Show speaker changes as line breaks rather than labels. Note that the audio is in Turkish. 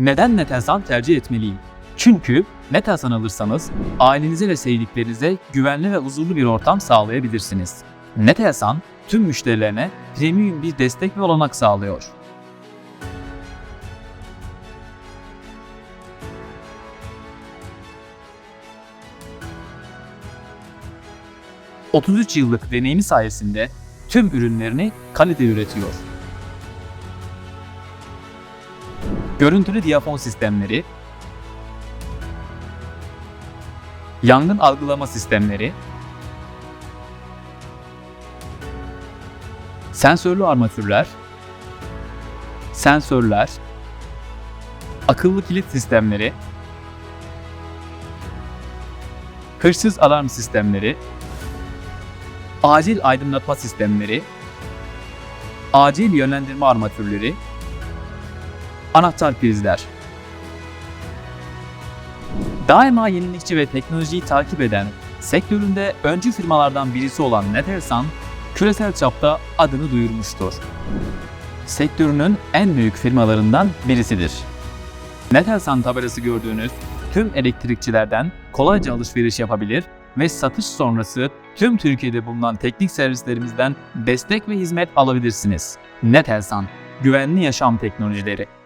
Neden Netelsan tercih etmeliyim? Çünkü Netelsan alırsanız ailenize ve sevdiklerinize güvenli ve huzurlu bir ortam sağlayabilirsiniz. Netelsan tüm müşterilerine premium bir destek ve olanak sağlıyor. ...33 yıllık deneyimi sayesinde tüm ürünlerini kalite üretiyor. Görüntülü diyafon sistemleri, yangın algılama sistemleri, sensörlü armatürler, sensörler, akıllı kilit sistemleri, hırsız alarm sistemleri, acil aydınlatma sistemleri, acil yönlendirme armatürleri, anahtar prizler. Daima yenilikçi ve teknolojiyi takip eden, sektöründe öncü firmalardan birisi olan Netelsan, küresel çapta adını duyurmuştur. Sektörünün en büyük firmalarından birisidir. Netelsan tabelası gördüğünüz tüm elektrikçilerden kolayca alışveriş yapabilir ve satış sonrası tüm Türkiye'de bulunan teknik servislerimizden destek ve hizmet alabilirsiniz. Netelsan, güvenli yaşam teknolojileri.